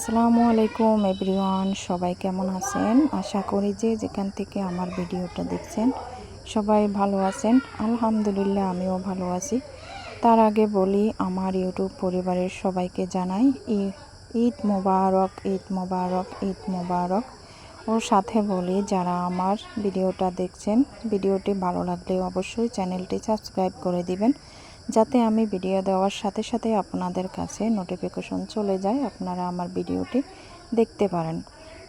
আসসালামু আলাইকুম এভরিওয়ান, সবাই কেমন আছেন? আশা করি যে যেখান থেকে আমার ভিডিওটা দেখছেন, সবাই ভালো আছেন। আলহামদুলিল্লাহ, আমিও ভালো আছি। তার আগে বলি, আমার ইউটিউব পরিবারের সবাইকে জানাই ঈদ মোবারক ঈদ মোবারক ঈদ মোবারক। ওর সাথে বলি, যারা আমার ভিডিওটা দেখছেন, ভিডিওটি ভালো লাগলে অবশ্যই চ্যানেলটি সাবস্ক্রাইব করে দিবেন। যাতে আমি ভিডিও দেওয়ার সাথে সাথে আপনাদের কাছে নোটিফিকেশন চলে যায়, আপনারা আমার ভিডিওটি দেখতে পারেন।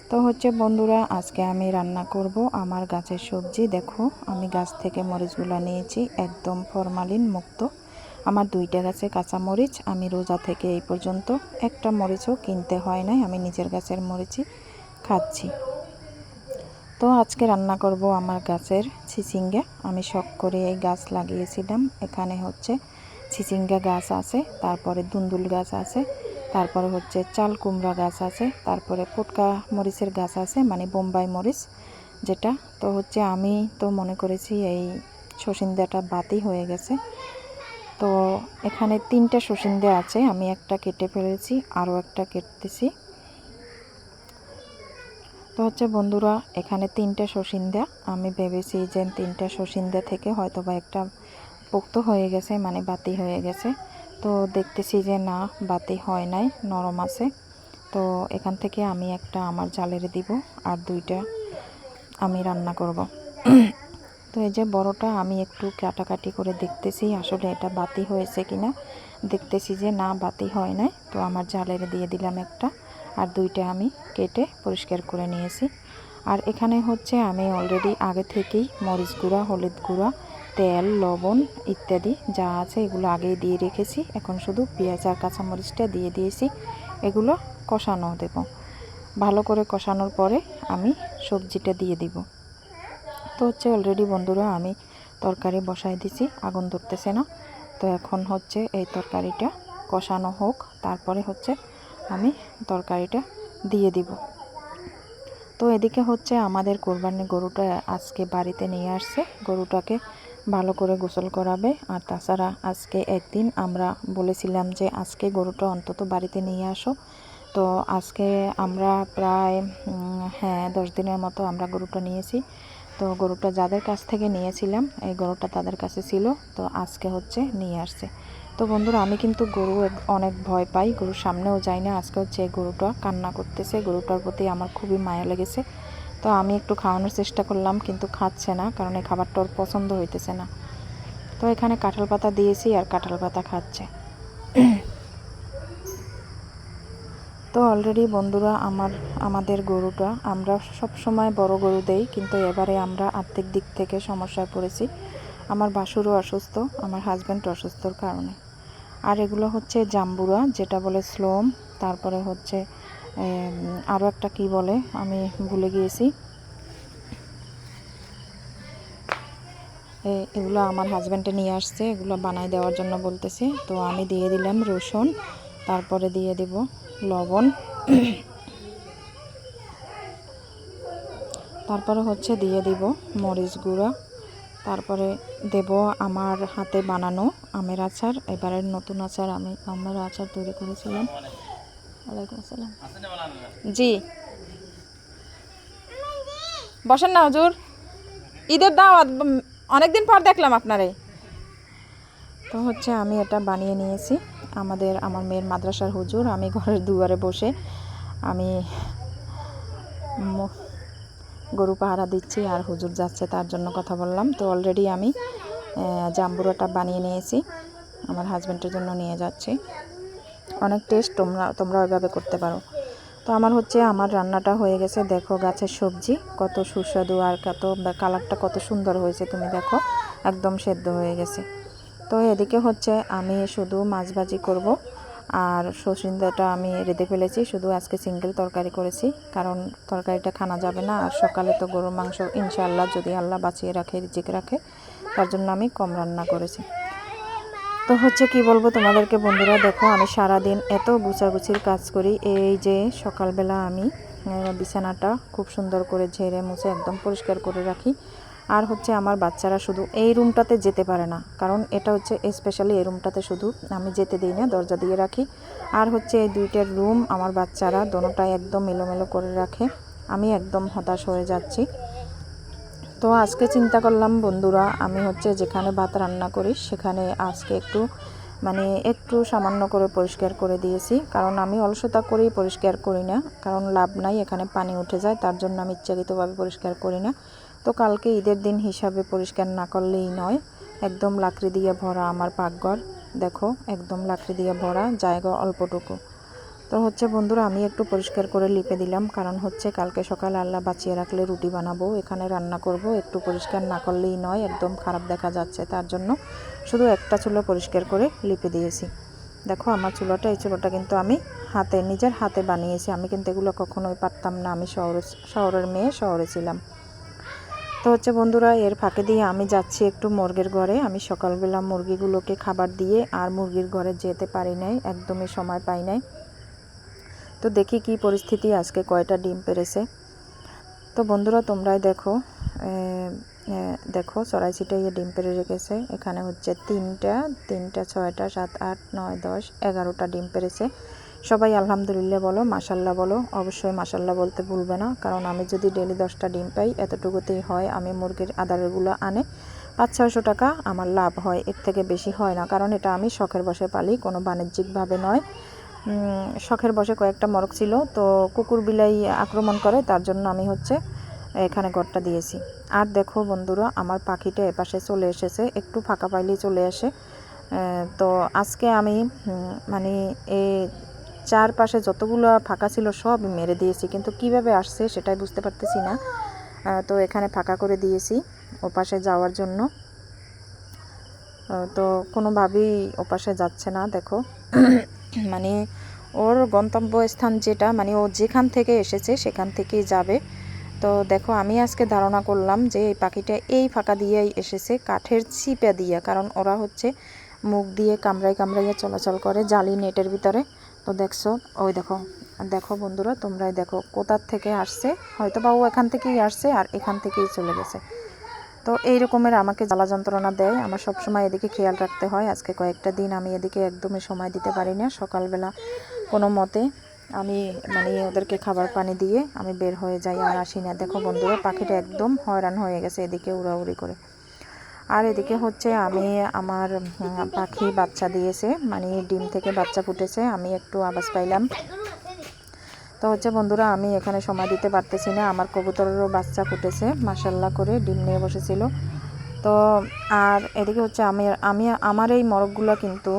তো হচ্ছে বন্ধুরা, আজকে আমি রান্না করব আমার গাছের সবজি। দেখো, আমি গাছ থেকে মরিচগুলো নিয়েছি, একদম ফরমালিন মুক্ত। আমার দুইটা গাছে কাঁচা মরিচ, আমি রোজা থেকে এই পর্যন্ত একটা মরিচও কিনতে হয় নাই, আমি নিজের গাছের মরিচই খাচ্ছি। তো আজকে রান্না করব আমার গাছের চিচিঙ্গা আমি শখ করে এই গাছ লাগিয়েছিলাম। এখানে হচ্ছে চিচিঙ্গা গাছ আছে, তারপরে দুন্দুল গাছ আছে, তারপরে হচ্ছে চাল কুমড়া গাছ আছে, তারপরে পুটকা মরিচের গাছ আছে মানে বোম্বাই মরিচ যেটা। তো হচ্ছে আমি তো মনে করেছি এই সসিন্দাটা বাতি হয়ে গেছে। তো এখানে তিনটা সসিন্দা আছে, আমি একটা কেটে ফেলেছি, আরও একটা কেটেছি। তো হচ্ছে, বন্ধুরা, এখানে তিনটে সসিন্দা। আমি ভেবেছি যে তিনটা সসিন্দা থেকে হয়তো বা একটা পোক্ত হয়ে গেছে মানে বাতি হয়ে গেছে। তো দেখতেছি যে না, বাতি হয় নাই, নরম আছে। তো এখান থেকে আমি একটা আমার জালের দিব, আর দুইটা আমি রান্না করব। তো এই যে বড়টা আমি একটু কাটাকাটি করে দেখতেছি, আসলে এটা বাতি হয়েছে কিনা। দেখতেছি যে না, বাতি হয় নাই, তো আমার জালের দিয়ে দিলাম একটা। আর দুইটা আমি কেটে পরিষ্কার করে নিয়েছি। আর এখানে হচ্ছে আমি অলরেডি আগে থেকেই মরিচ গুঁড়া, হলুদ গুঁড়া, তেল, লবণ ইত্যাদি যা আছে এগুলো আগেই দিয়ে রেখেছি। এখন শুধু পেঁয়াজ আর কাঁচামরিচটা দিয়ে দিয়েছি। এগুলো কষানো দেব। ভালো করে কষানোর পরে আমি সবজিটা দিয়ে দিব। তো হচ্ছে অলরেডি বন্ধুরা আমি তরকারি বসাই দিছি, আগুন ধরতেছে না। তো এখন হচ্ছে এই তরকারিটা কষানো হোক, তারপরে হচ্ছে আমি তরকারিটা দিয়ে দিব। তো এদিকে হচ্ছে আমাদের কোরবানি গরুটা আজকে বাড়িতে নিয়ে আসছে। গরুটাকে ভালো করে গোসল করাবে। আর তাছাড়া আজকে একদিন আমরা বলেছিলাম যে আজকে গরুটা অন্তত বাড়িতে নিয়ে আসো। তো আজকে আমরা প্রায় হ্যাঁ দশ দিনের মতো আমরা গরুটা নিয়েছি। তো গরুটা যাদের কাছ থেকে নিয়েছিলাম, এই গরুটা তাদের কাছে ছিল। তো আজকে হচ্ছে নিয়ে আসছে। তো বন্ধুরা, আমি কিন্তু গরু অনেক ভয় পাই। গরুর সামনেও যাই না। আজকে হচ্ছে গরুটা কান্না করতেছে। গরুটার প্রতি আমার খুবই মায়া লেগেছে। তো আমি একটু খাওয়ানোর চেষ্টা করলাম, কিন্তু খাচ্ছে না, কারণ এই খাবারটা ওর পছন্দ হইতেছে না। তো এখানে কাঁঠাল পাতা দিয়েছি আর কাঁঠাল পাতা খাচ্ছে। তো অলরেডি বন্ধুরা, আমার, আমাদের গরুটা, আমরা সব সময় বড় গরু দেই, কিন্তু এবারে আমরা আর্থিক দিক থেকে সমস্যায় পড়েছি। আমার বাসুরও অসুস্থ, আমার হাজব্যান্ড অসুস্থর কারণে। আর এগুলো হচ্ছে জাম্বুরা, যেটা বলে স্লোম, তারপরে হচ্ছে আরও একটা কি বলে, আমি ভুলে গিয়েছি। এগুলো আমার হাজব্যান্ডে নিয়ে আসছে, এগুলো বানায় দেওয়ার জন্য বলতেছে। তো আমি দিয়ে দিলাম রসুন, তারপরে দিয়ে দিব লবণ। তারপরে হচ্ছে দিয়ে দিব মরিচ গুঁড়া। তারপরে দেব আমার হাতে বানানো আমের আচার। এবারের নতুন আচার আমি আমের আচার তৈরি করেছিলাম। ওয়ালাইকুম আসসালাম। জি। বসেন না হুজুর। ঈদের দাওয়াত অনেকদিন পর দেখলাম আপনারে। তো হচ্ছে আমি এটা বানিয়ে নিয়েছি। আমাদের, আমার মেয়ের মাদ্রাসার হুজুর। আমি ঘরের দুয়ারে বসে আমি গরু পাহারা দিচ্ছি আর হুজুর যাচ্ছে, তার জন্য কথা বললাম। তো অলরেডি আমি জাম্বুরাটা বানিয়ে নিয়েছি, আমার হাজব্যান্ডের জন্য নিয়ে যাচ্ছি। অনেক টেস্ট তোমরা তোমরা ওইভাবে করতে পারো। তো আমার হচ্ছে, আমার রান্নাটা হয়ে গেছে, দেখো গাছের সবজি, কত সুস্বাদু আর কত কালারটা কত সুন্দর হয়েছে, তুমি দেখো, একদম সেদ্ধ হয়ে গেছে। তো এদিকে হচ্ছে, আমি শুধু মাছ ভাজি করব আর সসিন্দাটা আমি রেঁধে ফেলেছি, শুধু আজকে সিঙ্গেল তরকারি করেছি, কারণ তরকারিটা খানা যাবে না, আর সকালে তো গরুর মাংস ইনশাআল্লাহ যদি আল্লাহ বাঁচিয়ে রাখে, রিজিক রাখে, তার জন্য আমি কম রান্না করেছি। তো হচ্ছে কি বলব তোমাদেরকে বন্ধুরা, দেখো আমি সারা দিন এত গুছাগুছির কাজ করি, এই যে সকালবেলা আমি বিছানাটা খুব সুন্দর করে ঝেড়ে মুছে একদম পরিষ্কার করে রাখি আর হচ্ছে আমার বাচ্চারা শুধু এই রুমটাতে যেতে পারে না। কারণ এটা হচ্ছে স্পেশালি এই রুমটাতে শুধু আমি যেতে দিই না, দরজা দিয়ে রাখি। আর হচ্ছে এই দুইটার রুম আমার বাচ্চারা দোনোটাই একদম এলোমেলো করে রাখে। আমি একদম হতাশ হয়ে যাচ্ছি। তো আজকে চিন্তা করলাম, বন্ধুরা, আমি হচ্ছে যেখানে ভাত রান্না করি সেখানে আজকে একটু মানে একটু সামান্য করে পরিষ্কার করে দিয়েছি। কারণ আমি অলসতা করেই পরিষ্কার করি না। কারণ লাভ নাই, এখানে পানি উঠে যায়, তার জন্য আমি ইচ্ছাকৃতভাবে পরিষ্কার করি না। তো কালকে ঈদের দিন হিসাবে পরিষ্কার না করলেই নয়। একদম লাকড়ি দিয়ে ভরা আমার পাকঘর। দেখো, একদম লাকড়ি দিয়ে ভরা জায়গা অল্পটুকু। তো হচ্ছে বন্ধুরা, আমি একটু পরিষ্কার করে লিপে দিলাম। কারণ হচ্ছে কালকে সকাল আল্লাহ বাঁচিয়ে রাখলে রুটি বানাবো, এখানে রান্না করব। একটু পরিষ্কার না করলেই নয়, একদম খারাপ দেখা যাচ্ছে। তার জন্য শুধু একটা চুলো পরিষ্কার করে লিপে দিয়েছি। দেখো, আমার চুলোটা, এই চুলোটা কিন্তু আমি হাতে, নিজের হাতে বানিয়েছি। আমি কিন্তু এগুলো কখনোই পারতাম না। আমি শহরে, শহরের মেয়ে, শহরে ছিলাম। তো হচ্ছে বন্ধুরা, এর ফাঁকে দিয়ে আমি যাচ্ছি একটু মুরগির ঘরে। আমি সকালবেলা মুরগিগুলোকে খাবার দিয়ে আর মুরগির ঘরে যেতে পারি নাই, একদমই সময় পাই নাই। তো দেখি কি পরিস্থিতি, আজকে কয়টা ডিম পেরেছে। তো বন্ধুরা, তোমরাই দেখো দেখো, চড়াই ছিটাইয়ে ডিম পেরে রেখেছে। এখানে হচ্ছে তিনটা তিনটা, ছয়টা, সাত, আট, নয়, দশ, এগারোটা ডিম পেরেছে। সবাই আলহামদুলিল্লাহ বলো মাসাল্লাহ বলো। অবশ্যই মাসাল্লাহ বলতে ভুলবে না, কারণ আমি যদি ডেলি দশটা ডিম পাই এতটুকুতেই হয় আমি মুরগির আদারগুলো আনে। পাঁচ, ছয়শো টাকা আমার লাভ হয়, এর থেকে বেশি হয় না, কারণ এটা আমি শখের বসে পালি, কোনো বাণিজ্যিকভাবে নয়। শখের বসে কয়েকটা মরক ছিল, তো কুকুর বিলাই আক্রমণ করে, তার জন্য আমি হচ্ছে এখানে ঘরটা দিয়েছি। আর দেখো বন্ধুরা, আমার পাখিটা এপাশে চলে এসেছে, একটু ফাঁকা পাইলেই চলে আসে। তো আজকে আমি মানে এই চারপাশে যতগুলো ফাঁকা ছিল সব মেরে দিয়েছি। কিন্তু কীভাবে আসছে সেটাই বুঝতে পারতেছি না। তো এখানে ফাঁকা করে দিয়েছি ওপাশে যাওয়ার জন্য। তো কোনোভাবেই ওপাশে যাচ্ছে না, দেখো। মানে ওর গন্তব্যস্থান যেটা মানে ও যেখান থেকে এসেছে সেখান থেকেই যাবে। তো দেখো, আমি আজকে ধারণা করলাম যে এই পাখিটা এই ফাঁকা দিয়েই এসেছে, কাঠের চিপে দিয়ে। কারণ ওরা হচ্ছে মুখ দিয়ে কামড়াই কামড়াইয়ে চলাচল করে জালি নেটের ভিতরে। তো দেখছ, ওই দেখো দেখো বন্ধুরা, তোমরাই দেখো কোথার থেকে আসছে হয়তো বা ও এখান থেকেই আসছে আর এখান থেকেই চলে গেছে। তো এই রকমের আমাকে জ্বালা যন্ত্রণা দেয়, আমার সবসময় এদিকে খেয়াল রাখতে হয়। আজকে কয়েকটা দিন আমি এদিকে একদমই সময় দিতে পারি না, সকালবেলা কোনো মতে আমি মানে ওদেরকে খাবার পানি দিয়ে আমি বের হয়ে যাই আর আসি না। দেখো বন্ধুরা, পাখিটা একদম হয়রান হয়ে গেছে এদিকে উড়াউড়ি করে। আর এদিকে হচ্ছে আমি আমার পাখি বাচ্চা দিয়েছে মানে ডিম থেকে বাচ্চা ফুটেছে, আমি একটু আওয়াজ পাইলাম। তো হচ্ছে বন্ধুরা, আমি এখানে সময় দিতে পারতেছি না, আমার কবুতরেরও বাচ্চা ফুটেছে মাসাল্লাহ করে ডিম নিয়ে বসেছিল। তো, আর এদিকে হচ্ছে আমি আমি, আমার এই মরগগুলো কিন্তু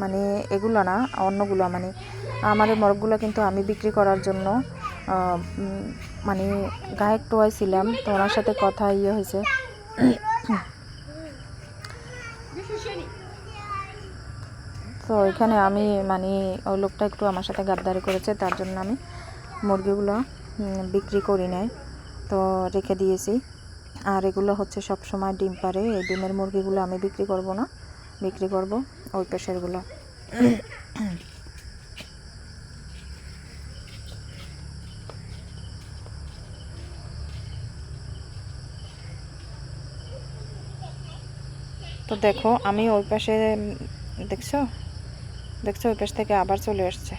মানে এগুলো না, অন্যগুলো মানে আমার এই মরগগুলো কিন্তু আমি বিক্রি করার জন্য মানে গায়ক টোয়াই ছিলাম। তো ওনার সাথে কথা ইয়ে হয়েছে। তো এখানে আমি মানে ওই লোকটা একটু আমার সাথে গাদ্দারি করেছে, তার জন্য আমি মুরগিগুলো বিক্রি করি নাই। তো রেখে দিয়েছি। আর এগুলো হচ্ছে সব সময় ডিম পারে এই ডিমের মুরগিগুলো আমি বিক্রি করব না। বিক্রি করব ওই পেশেরগুলো। তো দেখো, আমি ওই পাশে দেখছ? দেখছ ওই পাশ থেকে আবার চলে আসছে